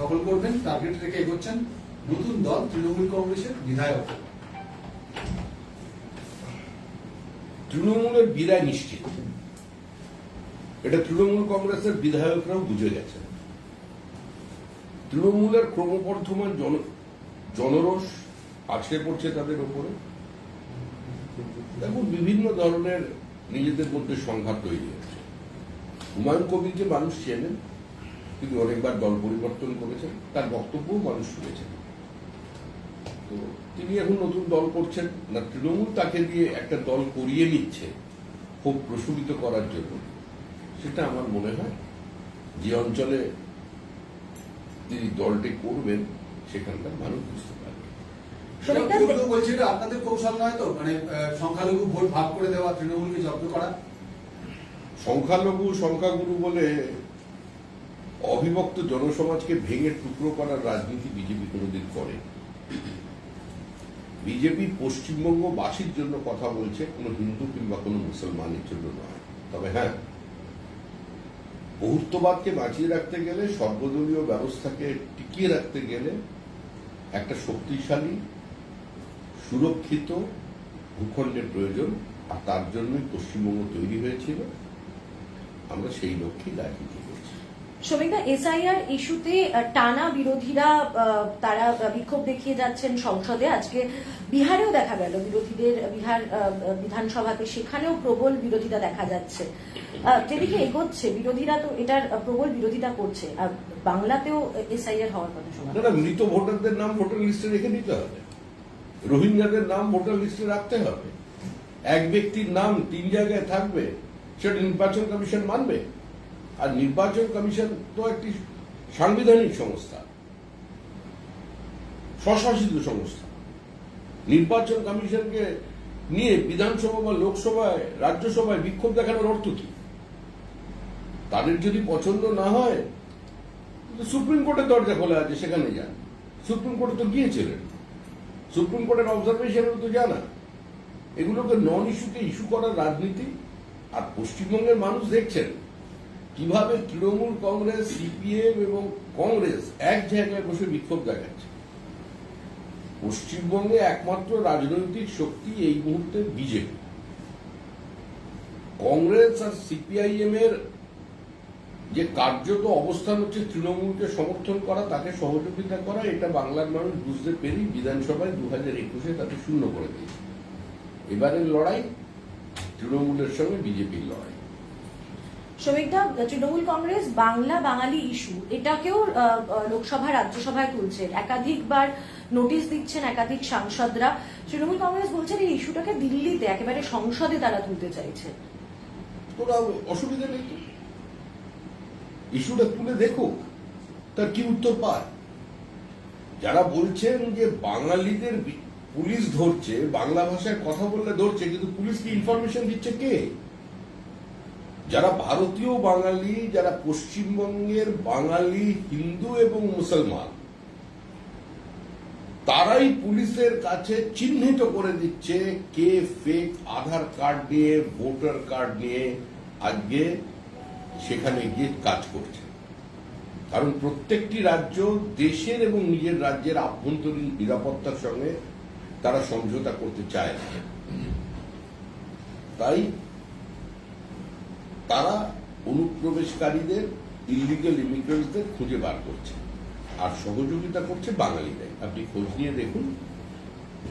দখল করবেন টার্গেট রেখে এগোচ্ছেন নতুন দল তৃণমূল কংগ্রেসের বিধায়ক। তৃণমূলের বিদায় নিশ্চিত। এটা তৃণমূল কংগ্রেসের বিধায়করাও বুঝে গেছেন। তৃণমূলের ক্রমবর্ধমান জন, জনরোষ আছড়ে পড়ছে তাদের ওপরে। এবং বিভিন্ন ধরনের নিজেদের মধ্যে সংঘাত তৈরি হচ্ছে। হুমায়ুন কবিরকে মানুষ চেনেন তিনি অনেকবার দল পরিবর্তন করেছেন তার বক্তব্যও মানুষ শুনেছেন। তো তিনি এখন নতুন দল করছেন। না তৃণমূল তাকে দিয়ে একটা দল করিয়ে নিচ্ছে খুব প্রশমিত করার জন্য। সেটা আমার মনে হয় যে অঞ্চলে তিনি দলটি করবেন সেখানকার মানুষ বুঝতে পারবে। শ্রমিকরা কেউ কেউ বলছে এটা আপনাদের কৌশল নয় তো মানে সংখ্যালঘু ভোট ভাগ করে দেওয়া তৃণমূলকে জব্দ করা। সংখ্যালঘু সংখ্যাগুরু বলে অবিভক্ত জনসমাজকে ভেঙে টুকরো করার রাজনীতি বিজেপি কোনোদিন করে। বিজেপি পশ্চিমবঙ্গবাসীর জন্য কথা বলছে, কোনো হিন্দু কিংবা কোনো মুসলমানের জন্য নয়। তবে হ্যাঁ বহুত্ববাদকে বাঁচিয়ে রাখতে গেলে, সর্বদলীয় ব্যবস্থাকে টিকিয়ে রাখতে গেলে একটা শক্তিশালী, সুরক্ষিত ভূখণ্ডের প্রয়োজন, আর তার জন্যই পশ্চিমবঙ্গ তৈরি হয়েছিল। আমরা সেই লক্ষ্যেই রাজনীতি করছি শ্রমিকরা এসআইআর ইস্যুতে টানা বিরোধীরা তারা বিক্ষোভ দেখিয়ে যাচ্ছেন সংসদে। আজকে বিহারেও দেখা গেল বিরোধীদের বিহার বিধানসভাতে সেখানেও প্রবল বিরোধিতা দেখা যাচ্ছে। যেদিকে এগোচ্ছে, বিরোধীরা তো এটার প্রবল বিরোধিতা করছে। আর বাংলাতেও এসআইআর হওয়ার কথা শোনা মৃত ভোটারদের নাম ভোটার লিস্টে রেখে দিতে হবে। রোহিঙ্গাদের নাম ভোটার লিস্টে রাখতে হবে। এক ব্যক্তির নাম তিন জায়গায় থাকবে, সেটা নির্বাচন কমিশন মানবে। আর নির্বাচন কমিশন তো একটি সাংবিধানিক সংস্থা, স্বশাসিত সংস্থা। নির্বাচন কমিশনকে নিয়ে বিধানসভা বা লোকসভায়, রাজ্যসভায় বিক্ষোভ দেখানোর অর্থ কি? তাদের যদি পছন্দ না হয় সুপ্রিম কোর্টের দরজা খোলা আছে, সেখানে যান। সুপ্রিম কোর্টে তো গিয়েছিলেন। সুপ্রিম কোর্টের অবজারভেশনও তো জানা। এগুলোকে নন ইস্যুতে ইস্যু করার রাজনীতি আর পশ্চিমবঙ্গের মানুষ দেখছেন। কীভাবে তৃণমূল কংগ্রেস, সিপিএম এবং কংগ্রেস এক জায়গায় বসে বিক্ষোভ দেখাচ্ছে? পশ্চিমবঙ্গে একমাত্র রাজনৈতিক শক্তি এই মুহূর্তে বিজেপি। কংগ্রেস আর সিপিআইএম এর যে কার্যত অবস্থান হচ্ছে তৃণমূলকে সমর্থন করা, তাকে সহযোগিতা করা, এটা বাংলার মানুষ বুঝতে পেরেই বিধানসভায় দু হাজার একুশে তাকে শূন্য করে দিয়েছে। এবারের লড়াই তৃণমূলের সঙ্গে বিজেপির লড়াই। শ্রমিকদা, তৃণমূল কংগ্রেস, বাংলা, বাঙালি ইস্যু, এটাকেও লোকসভা, রাজ্যসভায় তুলছে একাধিকবার নোটিশ দিচ্ছেন একাধিক সাংসদরা। তৃণমূল কংগ্রেস বলছেন এই ইস্যুটাকে দিল্লিতে, একেবারে সংসদে তারা তুলতে চাইছে। অসুবিধা নেই ইস্যুটা তুলে দেখো তার কি উত্তর পায়? যারা বলছেন যে বাঙালিদের পুলিশ ধরছে, বাংলা ভাষায় কথা বললে ধরছে, কিন্তু পুলিশকে ইনফরমেশন দিচ্ছে কে? যারা ভারতীয় বাঙালি, যারা পশ্চিমবঙ্গের বাঙালি, হিন্দু এবং মুসলমান, তারাই পুলিশের কাছে চিহ্নিত করে দিচ্ছে কে ফেক আধার কার্ড নিয়ে, ভোটার কার্ড নিয়ে আজকে সেখানে গিয়ে কাজ করছে। কারণ প্রত্যেকটি রাজ্য দেশের এবং নিজের রাজ্যের আভ্যন্তরীণ নিরাপত্তার সঙ্গে তারা সমঝোতা করতে চায় না। তাই তারা অনুপ্রবেশকারীদের ইলিগাল ইমিগ্রেন্টসদের খুঁজে বার করছে। আর সহযোগিতা করছে বাঙালিরাই আপনি খোঁজ নিয়ে দেখুন,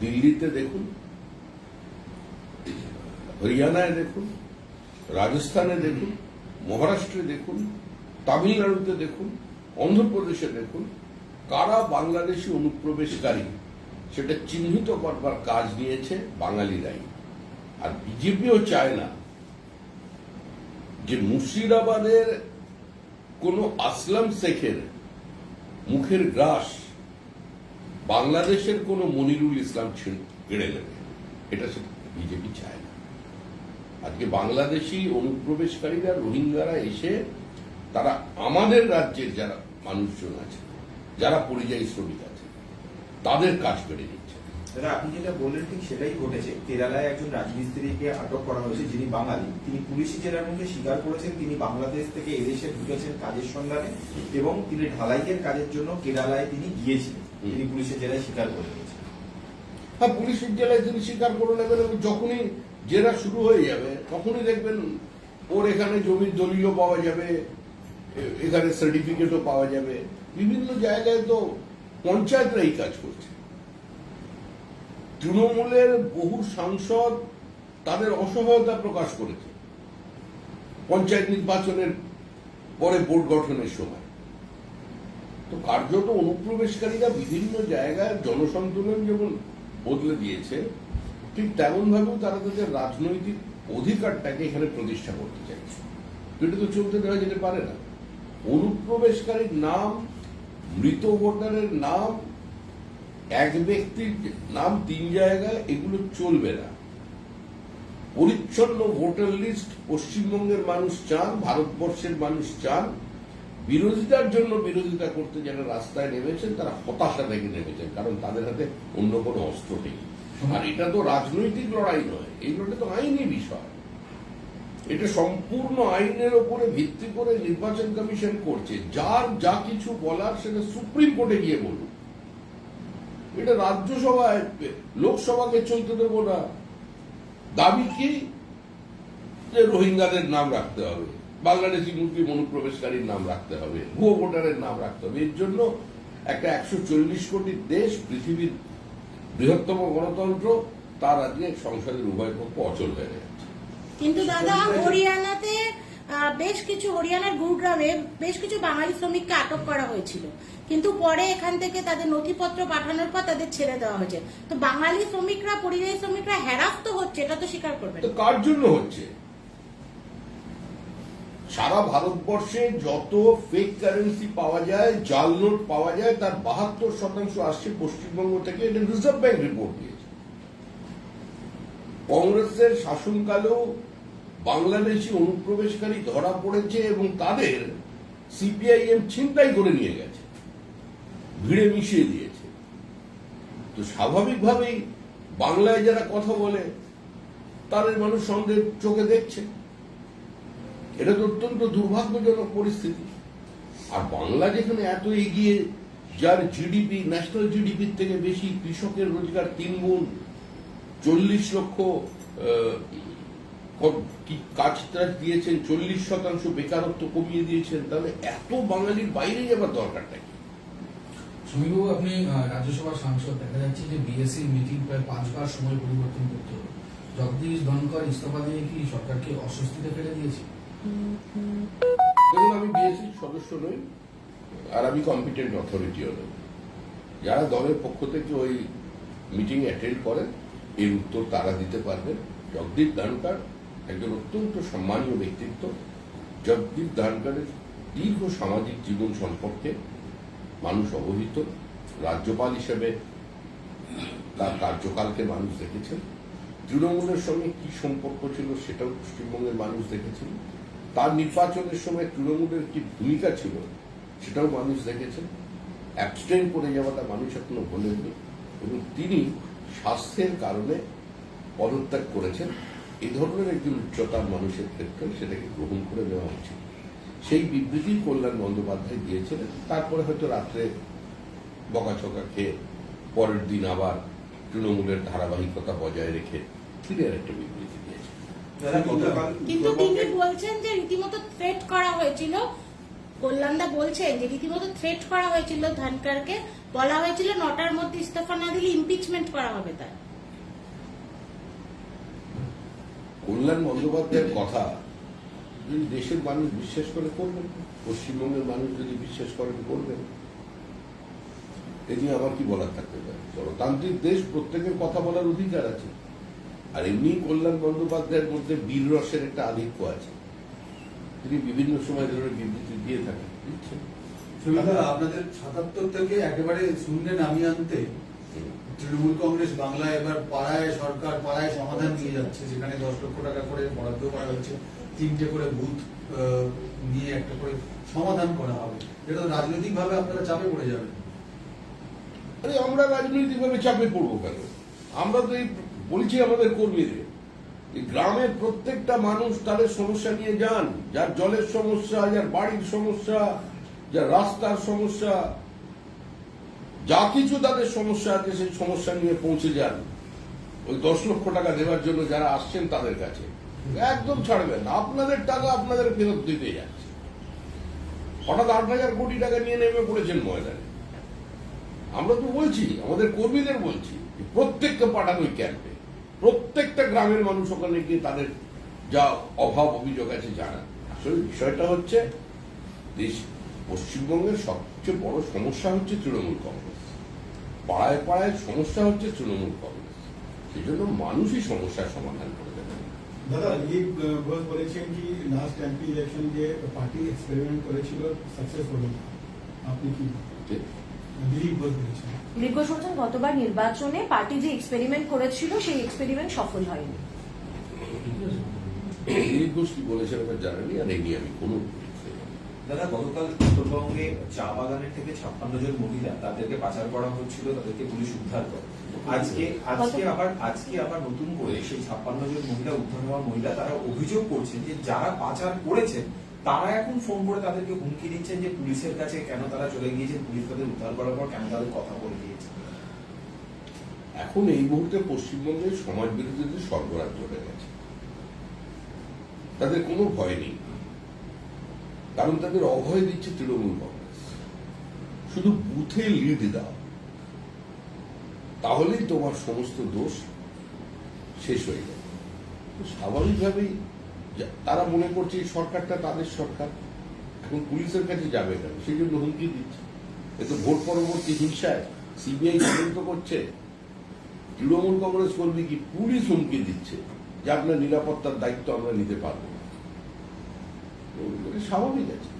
দিল্লিতে দেখুন, হরিয়ানায় দেখুন, রাজস্থানে দেখুন, মহারাষ্ট্রে দেখুন, তামিলনাড়ুতে দেখুন, অন্ধ্রপ্রদেশে দেখুন, কারা বাংলাদেশি অনুপ্রবেশকারী, সেটা চিহ্নিত করবার কাজ নিয়েছে বাঙালিরাই। আর বিজেপিও চায় না যে মুর্শিদাবাদের কোন আসলাম শেখের মুখের গ্রাস বাংলাদেশের কোন মনিরুল ইসলাম কেড়ে নেবে। এটা সে বিজেপি চায় না। আজকে বাংলাদেশি অনুপ্রবেশকারীরা, রোহিঙ্গারা এসে তারা আমাদের রাজ্যের যারা মানুষজন আছে, যারা পরিযায়ী শ্রমিক আছে, তাদের কাজ কেড়ে নিচ্ছে দাদা আপনি যেটা বললেন ঠিক সেটাই ঘটেছে। কেরালায় একজন রাজমিস্ত্রিকে আটক করা হয়েছে যিনি বাঙালি। তিনি পুলিশি জেলার মুখে স্বীকার করেছেন। তিনি বাংলাদেশ থেকে এদেশে ঢুকেছেন কাজের সন্ধানে এবং তিনি ঢালাইয়ের কাজের জন্য কেরালায় তিনি গিয়েছিলেন। তিনি পুলিশের জেলায় স্বীকার করে নিয়েছেন। হ্যাঁ পুলিশের জেলায় তিনি স্বীকার করে নেবেন এবং যখনই জেরা শুরু হয়ে যাবে তখনই দেখবেন ওর এখানে জমির দলিলও পাওয়া যাবে এখানে সার্টিফিকেটও পাওয়া যাবে। বিভিন্ন জায়গায় তো পঞ্চায়েতরা এই কাজ করছে। তৃণমূলের বহু সাংসদ তাদের অসহায়তা প্রকাশ করেছে। পঞ্চায়েত নির্বাচনের পরে বোর্ড গঠনের সময়। তো কার্যত অনুপ্রবেশকারীরা বিভিন্ন জায়গায় জনসন্তুলন যেমন বদলে দিয়েছে, ঠিক তেমন ভাবেও তারা তাদের রাজনৈতিক অধিকারটাকে এখানে প্রতিষ্ঠা করতে চাইছে। এটা তো চলতে দেওয়া যেতে পারে না। অনুপ্রবেশকারীর নাম, মৃত ভোটারের নাম এক ব্যক্তির নাম তিন জায়গায় এগুলো চলবে না। পরিচ্ছন্ন ভোটার লিস্ট পশ্চিমবঙ্গের মানুষ চান, ভারতবর্ষের মানুষ চান। বিরোধিতার জন্য বিরোধিতা করতে যারা রাস্তায় নেমেছেন, তারা হতাশা থেকে নেমেছেন, কারণ তাদের হাতে অন্য কোনো অস্ত্র নেই। আর এটা তো রাজনৈতিক লড়াই নয়, এই লড়াই তো আইনি বিষয়। এটা সম্পূর্ণ আইনের ওপরে ভিত্তি করে নির্বাচন কমিশন করছে। যার যা কিছু বলার সেটা সুপ্রিম কোর্টে গিয়ে বলুন এটা রাজ্যসভায় লোকসভাকে চলতে দেবো না। দাবি কি? যে রোহিঙ্গাদের নাম রাখতে হবে, বাংলাদেশি মুসলিম অনুপ্রবেশকারীর নাম রাখতে হবে, ভুয়ো ভোটারের নাম রাখতে হবে। এর জন্য একটা একশো চল্লিশ কোটি দেশ, পৃথিবীর বৃহত্তম গণতন্ত্র, তার আজকে সংসদের উভয় পক্ষ অচল হয়ে যাচ্ছে কিন্তু দাদা, হরিয়ানাতে বেশ কিছু হরিয়ানার গুরুগ্রামে বেশ কিছু বাঙালি শ্রমিককে আটক করা হয়েছিল। কিন্তু পরে এখান থেকে তাদের নথিপত্র পাঠানোর পর তাদের ছেড়ে দেওয়া হয়েছে। তো বাঙালি শ্রমিকরা, পরিযায়ী শ্রমিকরা হ্যারাস তো হচ্ছে, এটা তো স্বীকার করবেন। তো কার জন্য হচ্ছে? সারা ভারতবর্ষে যত ফেক কারেন্সি পাওয়া যায়, জাল নোট পাওয়া যায়, তার বাহাত্তর শতাংশ আসছে পশ্চিমবঙ্গ থেকে। এটা রিজার্ভ ব্যাংক রিপোর্ট দিয়েছে। কংগ্রেসের শাসনকালেও বাংলাদেশি অনুপ্রবেশকারী ধরা পড়েছে এবং তাদের সিপিআইএম ছিনতাই করে নিয়ে গেছে। ভিড়ে মিশিয়ে দিয়েছে। তো স্বাভাবিকভাবেই বাংলায় যারা কথা বলে, তাদের মানুষ সন্দেহ চোখে দেখছে। এটা তো অত্যন্ত দুর্ভাগ্যজনক পরিস্থিতি। আর বাংলা যেখানে এত এগিয়ে, যার জিডিপি ন্যাশনাল জিডিপির থেকে বেশি কৃষকের রোজগার তিন গুণ চল্লিশ লক্ষ ক- দিয়েছেন চল্লিশ শতাংশ বেকারত্ব কমিয়ে দিয়েছেন তাহলে এত বাঙালির বাইরে যাবার দরকারটা কি? সমীবাবু আপনি রাজ্যসভার সাংসদ দেখা যাচ্ছে যে বিএসসির মিটিং প্রায় পাঁচবার সময় পরিবর্তন করতে হলো জগদীশ ধনকর ইস্তফা দিয়ে কি সরকারকে অস্বস্তিতে ফেলে দিয়েছে? দেখুন আমি বিএসসির সদস্য নই আর আমি কম্পিটেন্ট অথরিটিও নই। যারা দলের পক্ষ থেকে ওই মিটিং অ্যাটেন্ড করেন এর উত্তর তারা দিতে পারবেন। জগদীপ ধানকার একজন অত্যন্ত সম্মানীয় ব্যক্তিত্ব, জগদীপ ধানকারের দীর্ঘ সামাজিক জীবন সম্পর্কে মানুষ অবহিত, রাজ্যপাল হিসেবে তার কার্যকালকে মানুষ দেখেছেন। তৃণমূলের সঙ্গে কি সম্পর্ক ছিল সেটাও পশ্চিমবঙ্গের মানুষ দেখেছেন। তার নির্বাচনের সময় তৃণমূলের কি ভূমিকা ছিল সেটাও মানুষ দেখেছেন। অ্যাবস্টেন করে যাওয়াটা মানুষ এখনও ভোলেননি এবং তিনি স্বাস্থ্যের কারণে পদত্যাগ করেছেন। এই ধরনের একজন উচ্চতার মানুষের ক্ষেত্রে সেটাকে গ্রহণ করে নেওয়া উচিত। সেই বিবৃতি কল্যাণ বন্দ্যোপাধ্যায় দিয়েছিলেন তারপরে হয়তো রাত্রে বকাছকা খেয়ে পরের দিন আবার তৃণমূলের ধারাবাহিকতা বজায় রেখে ফিরে আর একটা বিবৃতি দিয়েছেন। কিন্তু তিনি বলছেন যে রীতিমতো থ্রেট করা হয়েছিল। কল্যাণদা বলছেন যে রীতিমতো থ্রেট করা হয়েছিল ধনকরকে। বলা হয়েছিল নটার মধ্যে ইস্তফা না দিলে ইমপিচমেন্ট করা হবে তার। কল্যাণ বন্দ্যোপাধ্যায়ের কথা যদি দেশের মানুষ বিশ্বাস করে, করবেন। পশ্চিমবঙ্গের মানুষ যদি বিশ্বাস করেন, করবেন। এ নিয়ে আমার কি বলার থাকতে পারে? গণতান্ত্রিক দেশ প্রত্যেকের কথা বলার অধিকার আছে। আর এমনি কল্যাণ বন্দ্যোপাধ্যায়ের মধ্যে বীর রসের একটা আধিক্য আছে। তিনি বিভিন্ন সময় ধরে বিবৃতি দিয়ে থাকেন। আপনাদের সাতাত্তর থেকে একেবারে শূন্যে নামিয়ে আনতে তৃণমূল কংগ্রেস বাংলায় এবার পাড়ায় সরকার পাড়ায় সমাধান নিয়ে যাচ্ছে, যেখানে দশ লক্ষ টাকা করে বরাদ্দ করা হয়েছে, তিনটে করে বুথ নিয়ে একটা করে সমাধান করা হবে। এটা রাজনৈতিক ভাবে আপনারা চাপে পড়ে যাবেন। আরে আমরা রাজনৈতিকভাবে চাপে পড়ব কেন? আমরা তো এই বলছি আমাদের কর্মীদের গ্রামের প্রত্যেকটা মানুষ তাদের সমস্যা নিয়ে যান, যার জলের সমস্যা, যার বাড়ির সমস্যা, যার রাস্তার সমস্যা যা কিছু তাদের সমস্যা আছে, সেই সমস্যা নিয়ে পৌঁছে যান। ওই দশ লক্ষ টাকা দেওয়ার জন্য যারা আসছেন তাদের কাছে। একদম ছাড়বেন আপনাদের টাকা আপনাদের ফেরত দিতে যাচ্ছে। হঠাৎ আট হাজার কোটি টাকা নিয়ে নেমে পড়েছেন ময়দানে। আমরা তো বলছি, আমাদের কর্মীদের বলছি প্রত্যেককে পাঠান ওই ক্যাম্পে। প্রত্যেকটা গ্রামের মানুষ ওখানে গিয়ে তাদের যা অভাব অভিযোগ আছে জানান। আসলে বিষয়টা হচ্ছে পশ্চিমবঙ্গের সবচেয়ে বড় সমস্যা হচ্ছে তৃণমূল কংগ্রেস। পাড়ায় পাড়ায় সমস্যা হচ্ছে তৃণমূল কংগ্রেস। সেই জন্য মানুষই সমস্যার সমাধান করে দেবে। দাদা আহ, ঘোষ বলেছেন কি লাস্ট এমপি ইলেকশন যে পার্টি এক্সপেরিমেন্ট করেছিল সাকসেস হলো আপনি কি দিলীপ ঘোষ বলেছেন। দিলীপ ঘোষ বলছেন গতবার নির্বাচনে পার্টি যে এক্সপেরিমেন্ট করেছিল সেই এক্সপেরিমেন্ট সফল হয়নি। দিলীপ ঘোষ কি বলেছেন আমার জানানি আর এই নিয়ে আমি কোনো দাদা গতকাল উত্তরবঙ্গে চা বাগানের থেকে ছাপ্পান্ন জন মহিলা তাদেরকে পাচার করা হচ্ছিল তাদেরকে পুলিশ উদ্ধার করে। আজকে আজকে আবার আজকে আবার নতুন করে সেই ছাপ্পান্ন জন মহিলা উদ্ধার হওয়া মহিলা তারা অভিযোগ করছেন যে যারা পাচার করেছেন তারা এখন ফোন করে তাদেরকে হুমকি দিচ্ছেন যে পুলিশের কাছে কেন তারা চলে গিয়েছে পুলিশ তাদের উদ্ধার করার পর কেন তাদের কথা বলে দিয়েছে। এখন এই মুহূর্তে পশ্চিমবঙ্গের সমাজ বিরোধীদের সরবরাহ চলে গেছে তাদের কোনো ভয় নেই। কারণ তাদের অভয় দিচ্ছে তৃণমূল কংগ্রেস। শুধু বুথে লিড দাও, তাহলেই তোমার সমস্ত দোষ শেষ হয়ে যাবে। স্বাভাবিকভাবেই তারা মনে করছে এই সরকারটা তাদের সরকার। এখন পুলিশের কাছে যাবে কেন? সেই জন্য হুমকি দিচ্ছে। এ তো ভোট পরবর্তী হিংসায় সিবিআই তদন্ত করছে। তৃণমূল কংগ্রেস কর্মী কি পুলিশ হুমকি দিচ্ছে? যে আপনার নিরাপত্তার দায়িত্ব আমরা নিতে পারব। না স্বাভাবিক আছে।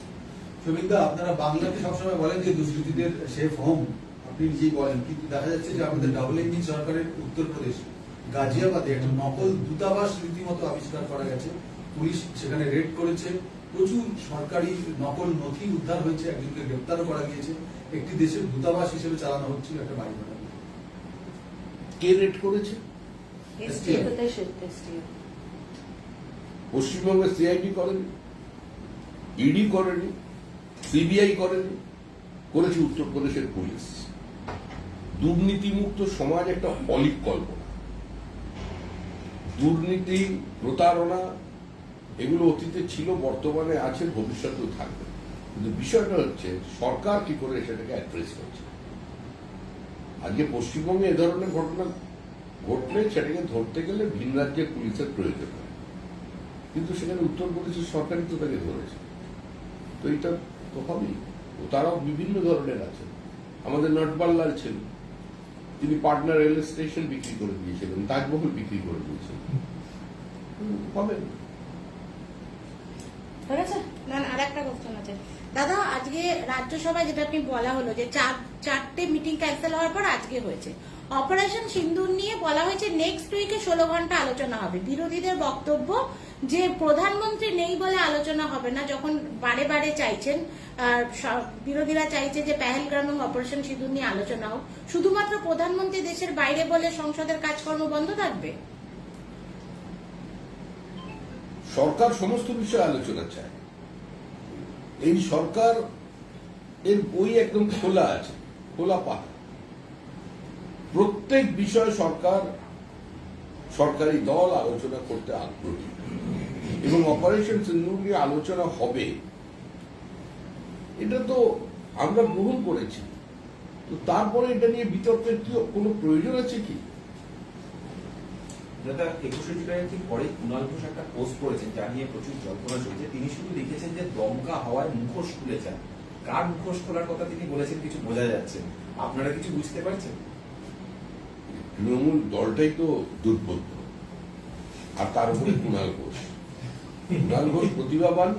সুবিন্দা আপনারা বাংলাতে সবসময় বলেন যে দুষ্কৃতীদের সেফ হোম আপনি নিজেই বলেন কিন্তু দেখা যাচ্ছে যে আমাদের ডাবল ইঞ্জিন সরকারের উত্তরপ্রদেশ গাজিয়াবাদে একটা নকল দূতাবাস রীতিমতো আবিষ্কার করা গেছে। পুলিশ সেখানে রেড করেছে। প্রচুর সরকারি নকল নথি উদ্ধার হয়েছে একজনকে গ্রেপ্তারও করা গিয়েছে। একটি দেশের দূতাবাস হিসেবে চালানো হচ্ছিল একটা বাড়ি ভাড়া। কে রেড করেছে? পশ্চিমবঙ্গের সিআইডি করেনি। ইডি করেনি সিবিআই করেনি, করেছে উত্তরপ্রদেশের পুলিশ। দুর্নীতিমুক্ত সমাজ একটা অলিক কল্পনা। দুর্নীতি, প্রতারণা, এগুলো অতীতে ছিল, বর্তমানে আছে, ভবিষ্যতেও থাকবে। কিন্তু বিষয়টা হচ্ছে, সরকার কি করে সেটাকে অ্যাড্রেস করছে? আজকে পশ্চিমবঙ্গে এ ধরনের ঘটনা ঘটলে সেটাকে ধরতে গেলে ভিন রাজ্যের পুলিশের প্রয়োজন হয়। কিন্তু সেখানে উত্তরপ্রদেশের সরকারই তো তাকে ধরেছে। তো এটা তো হবেই। তারাও বিভিন্ন ধরনের আছে আমাদের নটবাল্লাল ছিল, তিনি পাটনা রেল স্টেশন বিক্রি করে দিয়েছিলেন, তাজমহল বিক্রি করে দিয়েছিলেন। হবে। দাদা, আজকে রাজ্যসভায় বলা হলো যে চার, চারটে মিটিং ক্যান্সেল হওয়ার পর আজকে হয়েছে। অপারেশন সিন্দুর নিয়ে বলা হয়েছে নেক্সট উইকে ষোলো ঘণ্টা আলোচনা হবে। বিরোধীদের বক্তব্য যে প্রধানমন্ত্রী নেই বলে আলোচনা হবে না, যখন বারে বারে চাইছেন বিরোধীরা চাইছে যে পেহেলগ্রাম এবং অপারেশন সিঁদুর নিয়ে আলোচনা হোক। শুধুমাত্র প্রধানমন্ত্রী দেশের বাইরে বলে সংসদের কাজকর্ম বন্ধ থাকবে? সরকার সমস্ত বিষয়ে আলোচনা চায়। এই সরকার এর বই একদম খোলা আছে, খোলা পাতা। প্রত্যেক বিষয় সরকার, সরকারি দল আলোচনা করতে আগ্রহী। এবং অপারেশন সিন্দুর নিয়ে আলোচনা হবে। এটা তো আমরা গ্রহণ করেছি। তো তারপরে এটা নিয়ে বিতর্কের কি কোনো প্রয়োজন আছে কি? দাদা, একুশে জুলাইয়ের ঠিক পরে কুণাল ঘোষ একটা পোস্ট করেছেন যা নিয়ে প্রচুর জল্পনা চলছে। তিনি শুধু লিখেছেন যে, দমকা হাওয়ায় মুখোশ খুলে যান। কার মুখোশ খোলার কথা তিনি বলেছেন কিছু বোঝা যাচ্ছে আপনারা কিছু বুঝতে পারছেন? তৃণমূল দলটাই তো দুর্বোধ্য আর তার উপরে কুণাল ঘোষ। কুণাল ঘোষ প্রতিভাবান।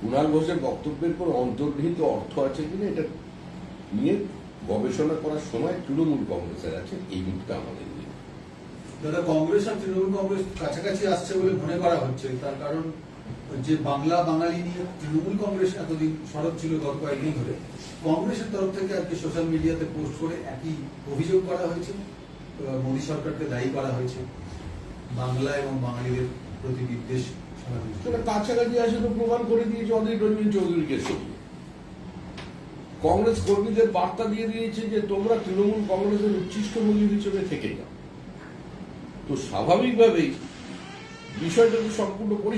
কুণাল ঘোষের বক্তব্যের কোন অন্তর্নিহিত অর্থ আছে কিনা এটা নিয়ে গবেষণা করার সময় তৃণমূল কংগ্রেসের আছে। এই মুহূর্তে আমাদের দাদা, কংগ্রেস আর তৃণমূল কংগ্রেস কাছাকাছি আসছে বলে মনে করা হচ্ছে। তার কারণ যে বাংলা বাঙালি নিয়ে তৃণমূল কংগ্রেস এতদিন সরব ছিল গত কয়েকদিন ধরে, কংগ্রেসের তরফ থেকে আজকে সোশ্যাল মিডিয়াতে পোস্ট করে একই অভিযোগ করা হয়েছে। মোদী সরকারকে দায়ী করা হয়েছে। বাংলা এবং বাঙালিদের প্রতি বিদ্বেষ কাছাকাছি আসে তো প্রমাণ করে দিয়েছে অধীর রঞ্জন চৌধুরীকে কংগ্রেস কর্মীদের বার্তা দিয়ে দিয়েছে যে তোমরা তৃণমূল কংগ্রেসের উচ্ছিষ্ট মূল্য হিসেবে থেকে যাও। তো স্বাভাবিকভাবেই বিষয়টা তো সম্পূর্ণ পরিষ্কার